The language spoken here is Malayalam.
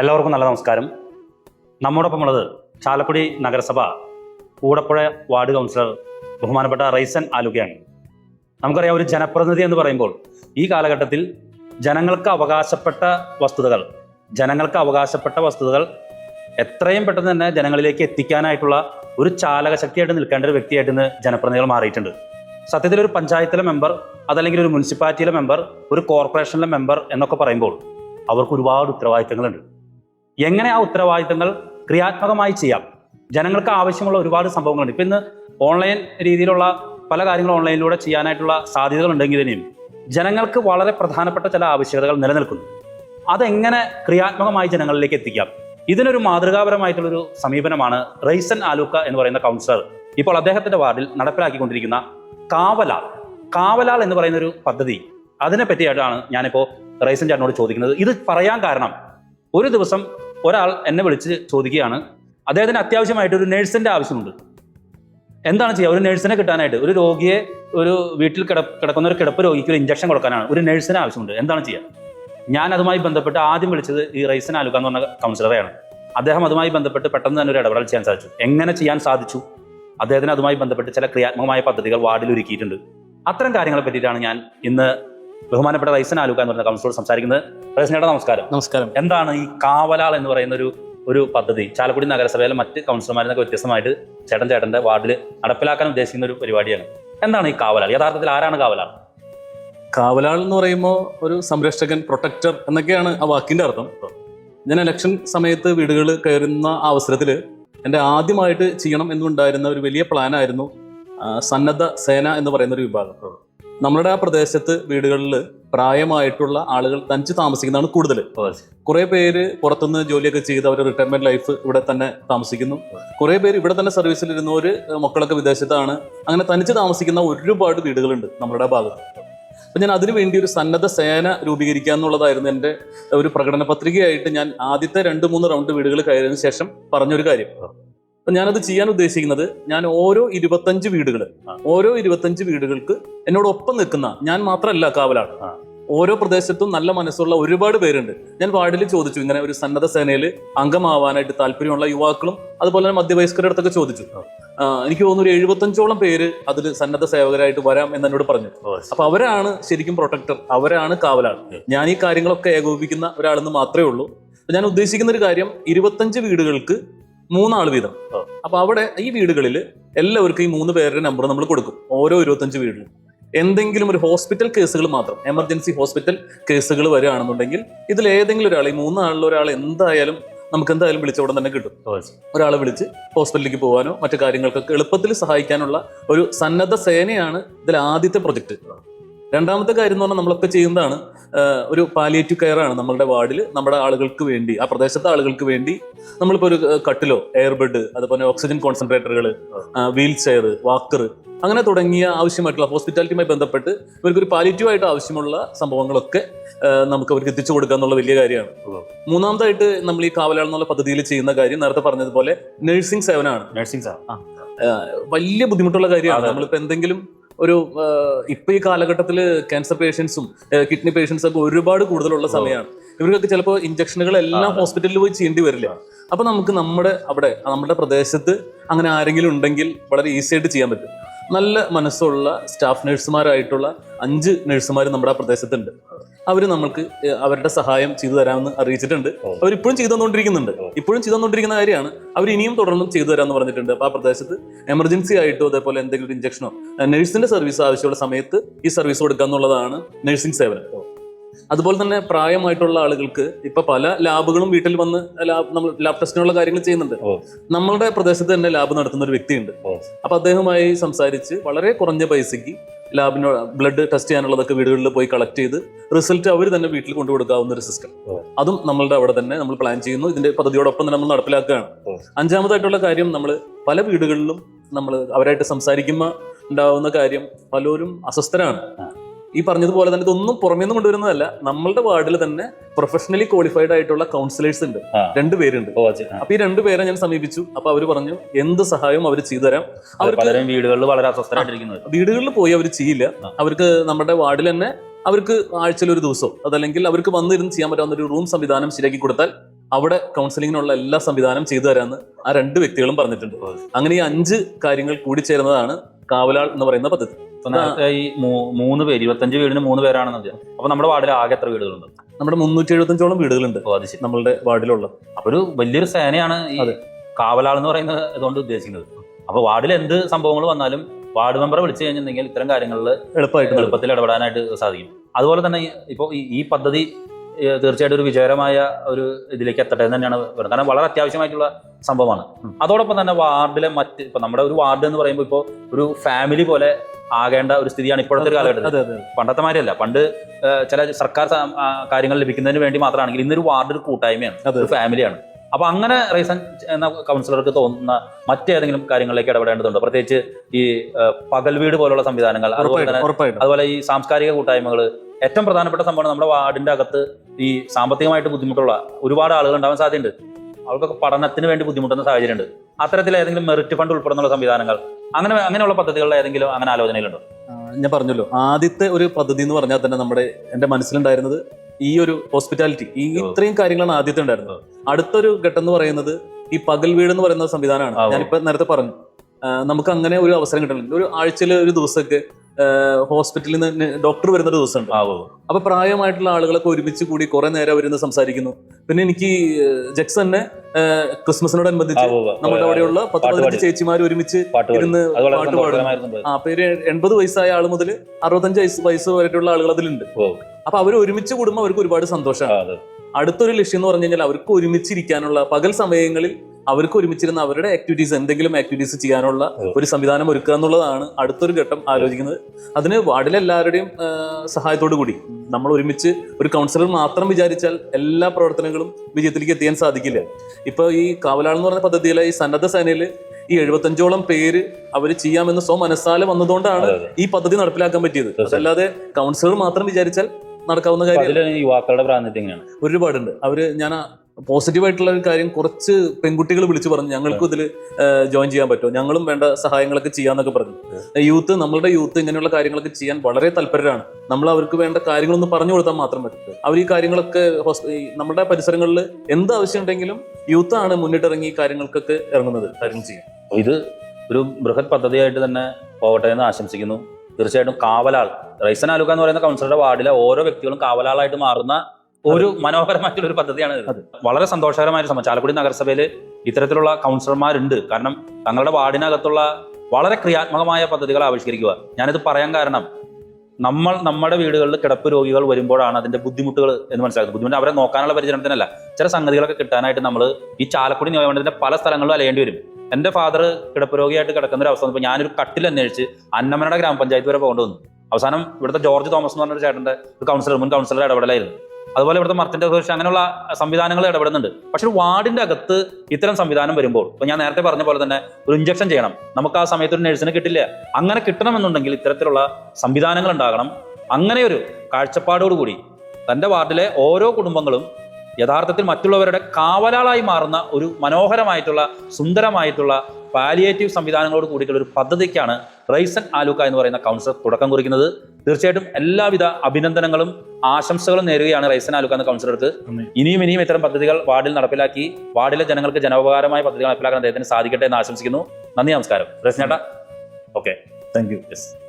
എല്ലാവർക്കും നല്ല നമസ്കാരം. നമ്മോടൊപ്പം ഉള്ളത് ചാലക്കുടി നഗരസഭ കൂടപ്പുഴ വാർഡ് കൗൺസിലർ ബഹുമാനപ്പെട്ട റൈസൻ ആലുകയാണ്. നമുക്കറിയാം ഒരു ജനപ്രതിനിധി എന്ന് പറയുമ്പോൾ ഈ കാലഘട്ടത്തിൽ ജനങ്ങൾക്ക് അവകാശപ്പെട്ട വസ്തുതകൾ ജനങ്ങൾക്ക് അവകാശപ്പെട്ട വസ്തുതകൾ എത്രയും പെട്ടെന്ന് തന്നെ ജനങ്ങളിലേക്ക് എത്തിക്കാനായിട്ടുള്ള ഒരു ചാലക ശക്തിയായിട്ട് നിൽക്കേണ്ട ഒരു വ്യക്തിയായിട്ട് ഇന്ന് ജനപ്രതിനിധികൾ മാറിയിട്ടുണ്ട്. സത്യത്തിൽ ഒരു പഞ്ചായത്തിലെ മെമ്പർ അതല്ലെങ്കിൽ ഒരു മുനിസിപ്പാലിറ്റിയിലെ മെമ്പർ ഒരു കോർപ്പറേഷനിലെ മെമ്പർ എന്നൊക്കെ പറയുമ്പോൾ അവർക്ക് ഒരുപാട് ഉത്തരവാദിത്തങ്ങളുണ്ട്. എങ്ങനെ ആ ഉത്തരവാദിത്തങ്ങൾ ക്രിയാത്മകമായി ചെയ്യാം? ജനങ്ങൾക്ക് ആവശ്യമുള്ള ഒരുപാട് സംഭവങ്ങളുണ്ട്. ഇപ്പം ഇന്ന് ഓൺലൈൻ രീതിയിലുള്ള പല കാര്യങ്ങളും ഓൺലൈനിലൂടെ ചെയ്യാനായിട്ടുള്ള സാധ്യതകൾ തന്നെയും ജനങ്ങൾക്ക് വളരെ പ്രധാനപ്പെട്ട ചില ആവശ്യകതകൾ നിലനിൽക്കുന്നു. അതെങ്ങനെ ക്രിയാത്മകമായി ജനങ്ങളിലേക്ക് എത്തിക്കാം? ഇതിനൊരു മാതൃകാപരമായിട്ടുള്ളൊരു സമീപനമാണ് റൈസൻ ആലൂക്ക എന്ന് പറയുന്ന കൗൺസിലർ ഇപ്പോൾ അദ്ദേഹത്തിന്റെ വാർഡിൽ നടപ്പിലാക്കിക്കൊണ്ടിരിക്കുന്ന കാവലാൾ. കാവലാൾ എന്ന് പറയുന്ന ഒരു പദ്ധതി. അതിനെ പറ്റിയായിട്ടാണ് ഞാനിപ്പോൾ റൈസൻ ചേട്ടനോട് ചോദിക്കുന്നത്. ഇത് പറയാൻ കാരണം ഒരു ദിവസം ഒരാൾ എന്നെ വിളിച്ച് ചോദിക്കുകയാണ്. അദ്ദേഹത്തിന് അത്യാവശ്യമായിട്ട് ഒരു നേഴ്സിന്റെ ആവശ്യമുണ്ട്. എന്താണ് ചെയ്യുക? ഒരു നേഴ്സിനെ കിട്ടാനായിട്ട് ഒരു രോഗിയെ ഒരു വീട്ടിൽ കിട കിടക്കുന്ന ഒരു കിടപ്പ് രോഗിക്ക് ഒരു ഇഞ്ചക്ഷൻ കൊടുക്കാനാണ്. ഒരു നഴ്സിനെ ആവശ്യമുണ്ട്. എന്താണ് ചെയ്യുക? ഞാൻ അതുമായി ബന്ധപ്പെട്ട് ആദ്യം വിളിച്ചത് ഈ റൈസൻ ആലുക എന്ന് പറഞ്ഞ കൗൺസിലറെയാണ് അദ്ദേഹം അതുമായി ബന്ധപ്പെട്ട് പെട്ടെന്ന് തന്നെ ഒരു ഇടപെടൽ ചെയ്യാൻ സാധിച്ചു. എങ്ങനെ ചെയ്യാൻ സാധിച്ചു? അദ്ദേഹത്തിന് അതുമായി ബന്ധപ്പെട്ട് ചില ക്രിയാത്മകമായ പദ്ധതികൾ വാർഡിൽ ഒരുക്കിയിട്ടുണ്ട്. അത്തരം കാര്യങ്ങളെ പറ്റിയിട്ടാണ് ഞാൻ ഇന്ന് ബഹുമാനപ്പെട്ട റൈസൻ ആലുക എന്ന് പറയുന്ന കൗൺസിലോട് സംസാരിക്കുന്നത്. റൈസനേട്ട നമസ്കാരം. നമസ്കാരം. എന്താണ് ഈ കാവലാൾ എന്ന് പറയുന്ന ഒരു ഒരു പദ്ധതി? ചാലക്കുടി നഗരസഭയിലെ മറ്റ് കൗൺസിലർമാരിൽ നിന്നൊക്കെ വ്യത്യസ്തമായിട്ട് ചേട്ടൻ ചേട്ടന്റെ വാർഡിൽ നടപ്പിലാക്കാൻ ഉദ്ദേശിക്കുന്ന ഒരു പരിപാടിയാണ്. എന്താണ് ഈ കാവലാൾ? യഥാർത്ഥത്തിൽ ആരാണ് കാവലാൾ? കാവലാൾ എന്ന് പറയുമ്പോൾ ഒരു സംരക്ഷകൻ പ്രൊട്ടക്ടർ എന്നൊക്കെയാണ് ആ വാക്കിന്റെ അർത്ഥം. ഞാൻ ഇലക്ഷൻ സമയത്ത് വീടുകൾ കയറുന്ന അവസരത്തിൽ എന്റെ ആദ്യമായിട്ട് ചെയ്യണം എന്നുണ്ടായിരുന്ന ഒരു വലിയ പ്ലാനായിരുന്നു സന്നദ്ധ സേന എന്ന് പറയുന്ന ഒരു വിഭാഗം. നമ്മുടെ ആ പ്രദേശത്ത് വീടുകളിൽ പ്രായമായിട്ടുള്ള ആളുകൾ തനിച്ച് താമസിക്കുന്നതാണ് കൂടുതൽ കുറെ പേര് പുറത്തുനിന്ന് ജോലിയൊക്കെ ചെയ്ത് അവർ റിട്ടയർമെന്റ് ലൈഫ് ഇവിടെ തന്നെ താമസിക്കുന്നു. കുറെ പേര് ഇവിടെ തന്നെ സർവീസിൽ ഇരുന്നവര് മക്കളൊക്കെ വിദേശത്താണ്. അങ്ങനെ തനിച്ച് താമസിക്കുന്ന ഒരുപാട് വീടുകളുണ്ട് നമ്മുടെ ഭാഗത്ത്. അപ്പൊ ഞാൻ അതിനു വേണ്ടി ഒരു സന്നദ്ധ സേന രൂപീകരിക്കുക എന്നുള്ളതായിരുന്നു എന്റെ ഒരു പ്രകടന പത്രികയായിട്ട് ഞാൻ ആദ്യത്തെ രണ്ട് മൂന്ന് റൗണ്ട് വീടുകൾ കയറിയതിനു ശേഷം പറഞ്ഞൊരു കാര്യം. ഞാനത് ചെയ്യാൻ ഉദ്ദേശിക്കുന്നത് ഞാൻ ഓരോ ഇരുപത്തഞ്ച് വീടുകൾ ഓരോ ഇരുപത്തഞ്ച് വീടുകൾക്ക് എന്നോട് ഒപ്പം നിൽക്കുന്ന ഞാൻ മാത്രമല്ല കാവലാണ്. ഓരോ പ്രദേശത്തും നല്ല മനസ്സുള്ള ഒരുപാട് പേരുണ്ട്. ഞാൻ വാർഡിൽ ചോദിച്ചു ഇങ്ങനെ ഒരു സന്നദ്ധ സേനയിൽ അംഗമാവാനായിട്ട് താല്പര്യമുള്ള യുവാക്കളും അതുപോലെ തന്നെ മധ്യവയസ്കരുടെ അടുത്തൊക്കെ ചോദിച്ചു. എനിക്ക് തോന്നുന്നു ഒരു എഴുപത്തഞ്ചോളം പേര് അതിൽ സന്നദ്ധ സേവകരായിട്ട് വരാം എന്ന് എന്നോട് പറഞ്ഞു. അപ്പൊ അവരാണ് ശരിക്കും പ്രൊട്ടക്ടർ അവരാണ് കാവലാൾ ഞാൻ ഈ കാര്യങ്ങളൊക്കെ ഏകോപിപ്പിക്കുന്ന ഒരാളെന്ന് മാത്രമേ ഉള്ളൂ. ഞാൻ ഉദ്ദേശിക്കുന്ന ഒരു കാര്യം ഇരുപത്തഞ്ച് വീടുകൾക്ക് മൂന്നാൾ വീതം. അപ്പൊ അവിടെ ഈ വീടുകളിൽ എല്ലാവർക്കും ഈ മൂന്ന് പേരുടെ നമ്പർ നമ്മൾ കൊടുക്കും. ഓരോ ഇരുപത്തഞ്ച് വീടിലും. എന്തെങ്കിലും ഒരു ഹോസ്പിറ്റൽ കേസുകൾ മാത്രം. എമർജൻസി ഹോസ്പിറ്റൽ കേസുകൾ വരികയാണെന്നുണ്ടെങ്കിൽ ഇതിൽ ഏതെങ്കിലും ഒരാൾ ഈ മൂന്നാളിൽ ഒരാൾ എന്തായാലും നമുക്ക് എന്തായാലും വിളിച്ച ഉടൻ തന്നെ കിട്ടും. ഒരാളെ വിളിച്ച് ഹോസ്പിറ്റലിലേക്ക് പോകാനോ മറ്റു കാര്യങ്ങൾക്കൊക്കെ എളുപ്പത്തിൽ സഹായിക്കാനുള്ള ഒരു സന്നദ്ധ സേനയാണ് ഇതിൽ ആദ്യത്തെ പ്രൊജക്ട് രണ്ടാമത്തെ കാര്യം എന്ന് പറഞ്ഞാൽ നമ്മളൊക്കെ ചെയ്യുന്നതാണ് ഒരു പാലിയേറ്റീവ് കെയർ ആണ് നമ്മളുടെ വാർഡിൽ നമ്മുടെ ആളുകൾക്ക് വേണ്ടി ആ പ്രദേശത്തെ ആളുകൾക്ക് വേണ്ടി നമ്മളിപ്പോൾ ഒരു കട്ടിലോ എയർ ബെഡ് അതുപോലെ ഓക്സിജൻ കോൺസെൻട്രേറ്ററുകൾ വീൽ ചെയർ വാക്കർ അങ്ങനെ തുടങ്ങിയ ആവശ്യമായിട്ടുള്ള ഹോസ്പിറ്റാലിറ്റിയുമായി ബന്ധപ്പെട്ട് ഇവർക്ക് ഒരു പാലിയേറ്റീവ് ആയിട്ട് ആവശ്യമുള്ള സംഭവങ്ങളൊക്കെ നമുക്ക് അവർക്ക് എത്തിച്ചു കൊടുക്കുക എന്നുള്ള വലിയ കാര്യമാണ്. മൂന്നാമതായിട്ട് നമ്മൾ ഈ കാവലാൾ എന്നുള്ള പദ്ധതിയിൽ ചെയ്യുന്ന കാര്യം നേരത്തെ പറഞ്ഞതുപോലെ നഴ്സിംഗ് സേവനമാണ്. നഴ്സിംഗ് സേവന. വലിയ ബുദ്ധിമുട്ടുള്ള കാര്യമാണ്. നമ്മളിപ്പോൾ നമ്മളിപ്പോ എന്തെങ്കിലും ഒരു ഇപ്പൊ ഈ കാലഘട്ടത്തിൽ ക്യാൻസർ പേഷ്യൻസും കിഡ്നി പേഷ്യൻസും ഒക്കെ ഒരുപാട് കൂടുതലുള്ള സമയമാണ് ഇവർക്കൊക്കെ ചിലപ്പോൾ ഇഞ്ചക്ഷനുകൾ എല്ലാം ഹോസ്പിറ്റലിൽ പോയി ചെയ്യേണ്ടി വരില്ല. അപ്പൊ നമുക്ക് നമ്മുടെ അവിടെ നമ്മുടെ പ്രദേശത്ത് അങ്ങനെ ആരെങ്കിലും ഉണ്ടെങ്കിൽ വളരെ ഈസി ആയിട്ട് ചെയ്യാൻ പറ്റും. നല്ല മനസ്സുള്ള സ്റ്റാഫ് നഴ്സുമാരായിട്ടുള്ള അഞ്ച് നഴ്സുമാർ നമ്മുടെ ആ പ്രദേശത്തുണ്ട്. അവർ നമ്മൾക്ക് അവരുടെ സഹായം ചെയ്തു തരാമെന്ന് അറിയിച്ചിട്ടുണ്ട്. അവർ ഇപ്പോഴും ചെയ്തു തന്നുകൊണ്ടിരിക്കുന്നുണ്ട് ഇപ്പോഴും ചെയ്തു തന്നുകൊണ്ടിരിക്കുന്ന കാര്യമാണ്. അവർ ഇനിയും തുടർന്നും ചെയ്തു തരാമെന്ന് പറഞ്ഞിട്ടുണ്ട്. അപ്പോൾ ആ പ്രദേശത്ത് എമർജൻസി ആയിട്ടോ അതേപോലെ എന്തെങ്കിലും ഒരു ഇഞ്ചക്ഷനോ നഴ്സിന്റെ സർവീസ് ആവശ്യമുള്ള സമയത്ത് ഈ സർവീസ് കൊടുക്കുക എന്നുള്ളതാണ് നഴ്സിംഗ് സേവനം. അതുപോലെ തന്നെ പ്രായമായിട്ടുള്ള ആളുകൾക്ക് ഇപ്പൊ പല ലാബുകളും വീട്ടിൽ വന്ന് ലാബ് നമ്മൾ ലാബ് ടെസ്റ്റിനുള്ള കാര്യങ്ങൾ ചെയ്യുന്നുണ്ട്. നമ്മളുടെ പ്രദേശത്ത് തന്നെ ലാബ് നടത്തുന്ന ഒരു വ്യക്തിയുണ്ട്. അപ്പൊ അദ്ദേഹവുമായി സംസാരിച്ച് വളരെ കുറഞ്ഞ പൈസയ്ക്ക് ലാബിനോ ബ്ലഡ് ടെസ്റ്റ് ചെയ്യാനുള്ളതൊക്കെ വീടുകളിൽ പോയി കളക്ട് ചെയ്ത് റിസൾട്ട് അവർ തന്നെ വീട്ടിൽ കൊണ്ടു കൊടുക്കാവുന്ന ഒരു സിസ്റ്റം അതും നമ്മളുടെ അവിടെ തന്നെ നമ്മൾ പ്ലാൻ ചെയ്യുന്നു. ഇതിന്റെ പദ്ധതിയോടൊപ്പം തന്നെ നമ്മൾ നടപ്പിലാക്കുകയാണ്. അഞ്ചാമതായിട്ടുള്ള കാര്യം നമ്മൾ പല വീടുകളിലും നമ്മൾ അവരായിട്ട് സംസാരിക്കുമ്പോൾ ഉണ്ടാവുന്ന കാര്യം പലരും അസ്വസ്ഥരാണ്. ഈ പറഞ്ഞതുപോലെ തന്നെ ഇതൊന്നും പുറമേ നിന്ന് കൊണ്ടുവരുന്നതല്ല. നമ്മളുടെ വാർഡിൽ തന്നെ പ്രൊഫഷണലി ക്വാളിഫൈഡ് ആയിട്ടുള്ള കൗൺസിലേഴ്സ് ഉണ്ട്. രണ്ടുപേരുണ്ട്. അപ്പൊ ഈ രണ്ടുപേരെ ഞാൻ സമീപിച്ചു. അപ്പൊ അവർ പറഞ്ഞു എന്ത് സഹായവും അവർ ചെയ്തു തരാം? അവർക്ക് വീടുകളിൽ വളരെ അസ്വസ്ഥരായിട്ടിരിക്കുന്നത് വീടുകളിൽ പോയി അവർ ചെയ്യില്ല. അവർക്ക് നമ്മുടെ വാർഡിൽ തന്നെ അവർക്ക് ആഴ്ചയിൽ ഒരു ദിവസം അതല്ലെങ്കിൽ അവർക്ക് വന്നിരുന്ന് ചെയ്യാൻ പറ്റാവുന്ന ഒരു റൂം സംവിധാനം ശരിയാക്കി കൊടുത്താൽ അവിടെ കൗൺസിലിങ്ങിനുള്ള എല്ലാ സംവിധാനം ചെയ്തു തരാമെന്ന് ആ രണ്ട് വ്യക്തികളും പറഞ്ഞിട്ടുണ്ട്. അങ്ങനെ ഈ അഞ്ച് കാര്യങ്ങൾ കൂടി ചേരുന്നതാണ് കാവലാൾ എന്ന് പറയുന്ന പദ്ധതി. ഇപ്പൊ നേരത്തെ ഈ മൂന്ന് പേര് ഇരുപത്തഞ്ച് വീടിന് മൂന്ന് പേരാണെന്ന് വെച്ചാൽ അപ്പൊ നമ്മുടെ വാർഡിൽ ആകെ എത്ര വീടുകളുണ്ട്? നമ്മുടെ മുന്നൂറ്റി എഴുപത്തഞ്ചോളം വീടുകളുണ്ട് നമ്മളുടെ വാർഡിലുള്ള. അപ്പൊ ഒരു വലിയൊരു സേനയാണ് ഈ അതെ. കാവലാൾ എന്ന് പറയുന്നത് ഇതുകൊണ്ട് ഉദ്ദേശിക്കുന്നത്. അപ്പൊ വാർഡിൽ എന്ത് സംഭവങ്ങൾ വന്നാലും വാർഡ് മെമ്പറെ വിളിച്ചു കഴിഞ്ഞിട്ടുണ്ടെങ്കിൽ ഇത്തരം കാര്യങ്ങളിൽ എളുപ്പമായിട്ട്. എളുപ്പത്തിൽ ഇടപെടാനായിട്ട് സാധിക്കും. അതുപോലെ തന്നെ ഇപ്പോൾ ഈ പദ്ധതി തീർച്ചയായിട്ടും ഒരു വിജയകരമായ ഒരു ഇതിലേക്ക് എത്തട്ടെ എന്ന് തന്നെയാണ് പറയുന്നത്. കാരണം വളരെ അത്യാവശ്യമായിട്ടുള്ള സംഭവമാണ്. അതോടൊപ്പം തന്നെ വാർഡിലെ മറ്റ് ഇപ്പൊ നമ്മുടെ ഒരു വാർഡ് എന്ന് പറയുമ്പോൾ ഇപ്പോൾ ഒരു ഫാമിലി പോലെ ആകേണ്ട ഒരു സ്ഥിതിയാണ് ഇപ്പോഴത്തെ ഒരു കാലഘട്ടത്തിൽ. പണ്ടത്തെ മാതിരിയല്ല. പണ്ട് ചില സർക്കാർ കാര്യങ്ങൾ ലഭിക്കുന്നതിന് വേണ്ടി മാത്രമാണെങ്കിൽ ഇന്നൊരു വാർഡ് ഒരു കൂട്ടായ്മയാണ് ഒരു ഫാമിലിയാണ്. അപ്പൊ അങ്ങനെ റീസൺ എന്ന കൗൺസിലർക്ക് തോന്നുന്ന മറ്റേതെങ്കിലും കാര്യങ്ങളിലേക്ക് ഇടപെടേണ്ടതുണ്ട്. പ്രത്യേകിച്ച് ഈ പകൽ വീട് പോലുള്ള സംവിധാനങ്ങൾ അതുപോലെ തന്നെ അതുപോലെ ഈ സാംസ്കാരിക കൂട്ടായ്മകൾ ഏറ്റവും പ്രധാനപ്പെട്ട സംഭവം നമ്മുടെ വാർഡിന്റെ അകത്ത് ഈ സാമ്പത്തികമായിട്ട് ബുദ്ധിമുട്ടുള്ള ഒരുപാട് ആളുകൾ ഉണ്ടാവാൻ സാധ്യതയുണ്ട്. അവർക്കൊക്കെ പഠനത്തിന് വേണ്ടി ബുദ്ധിമുട്ടുന്ന സാഹചര്യമുണ്ട്. അത്തരത്തിൽ ഏതെങ്കിലും മെറിറ്റ് ഫണ്ട് ഉൾപ്പെടുന്ന സംവിധാനങ്ങൾ അങ്ങനെ അങ്ങനെയുള്ള പദ്ധതികളിൽ ഏതെങ്കിലും അങ്ങനെ ആലോചനയിലുണ്ടോ? ഞാൻ പറഞ്ഞല്ലോ ആദ്യത്തെ ഒരു പദ്ധതി എന്ന് പറഞ്ഞാൽ തന്നെ നമ്മുടെ എന്റെ മനസ്സിലുണ്ടായിരുന്നത് ഈ ഒരു ഹോസ്പിറ്റാലിറ്റി ഈ ഇത്രയും കാര്യങ്ങളാണ് ആദ്യത്തെ ഉണ്ടായിരുന്നത്. അടുത്തൊരു ഘട്ടം എന്ന് പറയുന്നത് ഈ പകൽ വീട് എന്ന് പറയുന്ന സംവിധാനമാണ്. ഞാനിപ്പോ നേരത്തെ പറഞ്ഞു നമുക്ക് അങ്ങനെ ഒരു അവസരം കിട്ടണം ഒരു ആഴ്ചയിൽ ഒരു ദിവസമൊക്കെ ഹോസ്പിറ്റലിൽ നിന്ന് ഡോക്ടർ വരുന്ന ഒരു ദിവസമുണ്ട്. ഉണ്ടാവും അപ്പൊ പ്രായമായിട്ടുള്ള ആളുകളൊക്കെ ഒരുമിച്ച് കൂടി കുറെ നേരം അവരിന്ന് സംസാരിക്കുന്നു. പിന്നെ എനിക്ക് ജക്സ് തന്നെ ക്രിസ്മസിനോടനുബന്ധിച്ച് നമ്മുടെ അവിടെയുള്ള പത്ത് പതിനഞ്ച് പാടി. ചേച്ചിമാർ ഒരുമിച്ച് ഇരുന്ന് പാട്ട് പാടുന്നു സംഭവം. ആ പേര് എൺപത് വയസ്സായ ആൾ മുതൽ അറുപത്തഞ്ച് വയസ്സ് വയസ്സ് വരെയുള്ള ആളുകൾ അതിലുണ്ട്. അപ്പൊ അവർ ഒരുമിച്ച് കൂടുമ്പോൾ അവർക്ക് ഒരുപാട് സന്തോഷമാണ്. അടുത്തൊരു ലക്ഷ്യം എന്ന് പറഞ്ഞു കഴിഞ്ഞാൽ അവർക്ക് ഒരുമിച്ചിരിക്കാനുള്ള പകൽ സമയങ്ങളിൽ അവർക്ക് ഒരുമിച്ചിരുന്ന അവരുടെ ആക്ടിവിറ്റീസ് എന്തെങ്കിലും ആക്ടിവിറ്റീസ് ചെയ്യാനുള്ള. ഒരു സംവിധാനം ഒരുക്കുക എന്നുള്ളതാണ് അടുത്തൊരു ഘട്ടം ആലോചിക്കുന്നത് അതിന് വാർഡിലെ എല്ലാവരുടെയും ആ, സഹായത്തോടു കൂടി നമ്മൾ ഒരുമിച്ച് ഒരു കൗൺസിലർ മാത്രം വിചാരിച്ചാൽ എല്ലാ പ്രവർത്തനങ്ങളും വിജയത്തിലേക്ക് എത്തിക്കാൻ സാധിക്കില്ല ഇപ്പൊ ഈ കാവലാൾ എന്ന് പറഞ്ഞ പദ്ധതിയിലെ ഈ സന്നദ്ധ സേനയിൽ ഈ എഴുപത്തഞ്ചോളം പേര് അവർ ചെയ്യാമെന്ന് സ്വ മനസ്സാല വന്നതുകൊണ്ടാണ്. ഈ പദ്ധതി നടപ്പിലാക്കാൻ പറ്റിയത്. അതല്ലാതെ കൗൺസിലർ മാത്രം വിചാരിച്ചാൽ നടക്കാവുന്ന കാര്യം ഈ യുവാക്കളുടെ പ്രാതിനിധ്യം എങ്ങനെയാണ് ഒരുപാടുണ്ട് അവർ ഞാൻ പോസിറ്റീവ് ആയിട്ടുള്ള ഒരു കാര്യം കുറച്ച് പെൺകുട്ടികൾ വിളിച്ചു പറഞ്ഞു ഞങ്ങൾക്കും ഇതിൽ ജോയിൻ ചെയ്യാൻ പറ്റുമോ? ഞങ്ങളും വേണ്ട സഹായങ്ങളൊക്കെ ചെയ്യാന്നൊക്കെ പറഞ്ഞു. യൂത്ത് നമ്മളുടെ യൂത്ത് ഇങ്ങനെയുള്ള കാര്യങ്ങളൊക്കെ ചെയ്യാൻ വളരെ തൽപരരാണ് നമ്മൾ അവർക്ക് വേണ്ട കാര്യങ്ങളൊന്ന് പറഞ്ഞു കൊടുത്താൽ മാത്രം പറ്റും അവർ ഈ കാര്യങ്ങളൊക്കെ നമ്മുടെ പരിസരങ്ങളിൽ എന്ത് ആവശ്യം ഉണ്ടെങ്കിലും യൂത്ത് ആണ് മുന്നിട്ടിറങ്ങി ഈ കാര്യങ്ങൾക്കൊക്കെ ഇറങ്ങുന്നത് കാര്യങ്ങൾ ചെയ്യാൻ. ഇത് ഒരു ബൃഹത് പദ്ധതിയായിട്ട് തന്നെ പോകട്ടെ എന്ന് ആശംസിക്കുന്നു. തീർച്ചയായിട്ടും കാവലാൾ റൈസൻ ആലുക്ക എന്ന് പറയുന്ന കൗൺസിലറുടെ വാർഡിലെ ഓരോ വ്യക്തികളും കാവലാളായിട്ട് മാറുന്ന ഒരു മനോഹരമായിട്ടുള്ള ഒരു പദ്ധതിയാണ് വളരെ സന്തോഷകരമായ ഒരു സംഭവം. ചാലക്കുടി നഗരസഭയിൽ ഇത്തരത്തിലുള്ള കൗൺസിലർമാരുണ്ട്. കാരണം തങ്ങളുടെ വാർഡിനകത്തുള്ള വളരെ ക്രിയാത്മകമായ പദ്ധതികൾ ആവിഷ്കരിക്കുക. ഞാനിത് പറയാൻ കാരണം നമ്മൾ നമ്മുടെ വീടുകളിൽ കിടപ്പ് രോഗികൾ വരുമ്പോഴാണ് അതിന്റെ ബുദ്ധിമുട്ടുകൾ എന്ന് മനസ്സിലാക്കുന്നത്. ബുദ്ധിമുട്ട് അവരെ നോക്കാനുള്ള പരിചരണത്തിനല്ല ചില സംഗതികളൊക്കെ കിട്ടാനായിട്ട് നമ്മൾ ഈ ചാലക്കുടി നിയമനത്തിന്റെ പല സ്ഥലങ്ങളിലും അലയേണ്ടി വരും. എന്റെ ഫാദർ കിടപ്പ് രോഗിയായിട്ട് കിടക്കുന്ന ഒരു അവസ്ഥ വന്നപ്പോൾ ഞാനൊരു കട്ടിൽ അന്വേഷിച്ച് അന്നമനയുടെ ഗ്രാമപഞ്ചായത്ത് വരെ പോകേണ്ടി വന്നു. അവസാനം ഇവിടുത്തെ ജോർജ് തോമസ് എന്ന് പറഞ്ഞൊരു ചേട്ടന്റെ ഒരു കൗൺസിലർ മുൻ കൗൺസിലർ ഇടപെടലായിരുന്നു. അതുപോലെ ഇവിടുത്തെ മർത്തിന്റെ അസോസിയേഷൻ അങ്ങനെയുള്ള സംവിധാനങ്ങൾ ഇടപെടുന്നുണ്ട്. പക്ഷെ ഒരു വാർഡിന്റെ അകത്ത് ഇത്തരം സംവിധാനം വരുമ്പോൾ ഇപ്പൊ ഞാൻ നേരത്തെ പറഞ്ഞ പോലെ തന്നെ ഒരു ഇഞ്ചക്ഷൻ ചെയ്യണം. നമുക്ക് ആ സമയത്ത് ഒരു നഴ്സിന് കിട്ടില്ല. അങ്ങനെ കിട്ടണമെന്നുണ്ടെങ്കിൽ ഇത്തരത്തിലുള്ള സംവിധാനങ്ങൾ ഉണ്ടാകണം. അങ്ങനെ ഒരു കാഴ്ചപ്പാടോടുകൂടി തന്റെ വാർഡിലെ ഓരോ കുടുംബങ്ങളും യഥാർത്ഥത്തിൽ മറ്റുള്ളവരുടെ കാവലാളായി മാറുന്ന ഒരു മനോഹരമായിട്ടുള്ള സുന്ദരമായിട്ടുള്ള പാലിയേറ്റീവ് സംവിധാനങ്ങളോട് കൂടിയിട്ടുള്ള ഒരു പദ്ധതിക്കാണ് റൈസൻ ആലൂക്ക എന്ന് പറയുന്ന കൗൺസിലർ തുടക്കം കുറിക്കുന്നത്. തീർച്ചയായിട്ടും എല്ലാവിധ അഭിനന്ദനങ്ങളും ആശംസകളും നേരുകയാണ് റൈസൻ ആലൂക്ക എന്ന കൗൺസിലർക്ക്. ഇനിയും ഇനിയും ഇത്തരം പദ്ധതികൾ വാർഡിൽ നടപ്പിലാക്കി വാർഡിലെ ജനങ്ങൾക്ക് ജനോപകാരമായ പദ്ധതികൾ നടപ്പിലാക്കാൻ അദ്ദേഹത്തിന് സാധിക്കട്ടെ എന്ന് ആശംസിക്കുന്നു. നന്ദി നമസ്കാരം. റൈസൻ ചേട്ടാ ഓക്കെ. Thank you. യെസ്